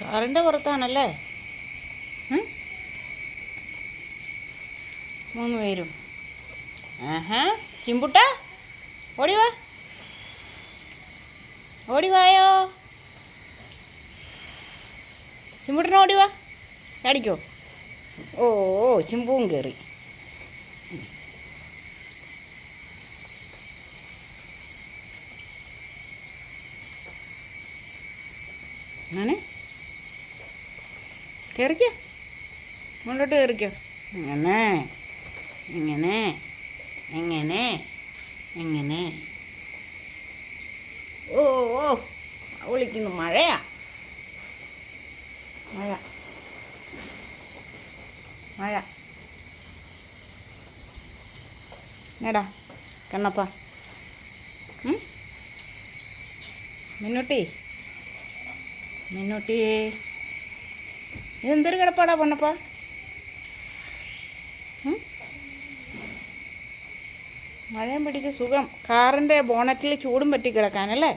കാറിന്റെ പുറത്താണല്ലേ? മൂന്ന് പേരും. ആഹാ ചിമ്പുട്ട ഓടിവാ ഓടിവായോ ഓടി വായോ? ചിമ്പുട്ടനെ ഓടിവാ ചാടിക്കോ. ഓ ചിമ്പുവും കയറി അങ്ങനെ? കയറിക്കോ മുന്നോട്ട് കയറിക്കോ ഇങ്ങനെ. ഇങ്ങനെ. എങ്ങനെ എങ്ങനെ ഓ ഓ. വിളിക്കുന്നു. മഴയാ. മഴ. മഴ. നേടാ കണ്ണപ്പ? മിന്നുട്ടി. മിന്നുട്ടി. ഇതെന്തൊരു കിടപ്പാടാ പൊണ്ണപ്പാ? മഴയും പിടിച്ച് സുഖം. കാറിന്റെ ബോണറ്റിൽ ചൂടും പറ്റി കിടക്കാനല്ലേ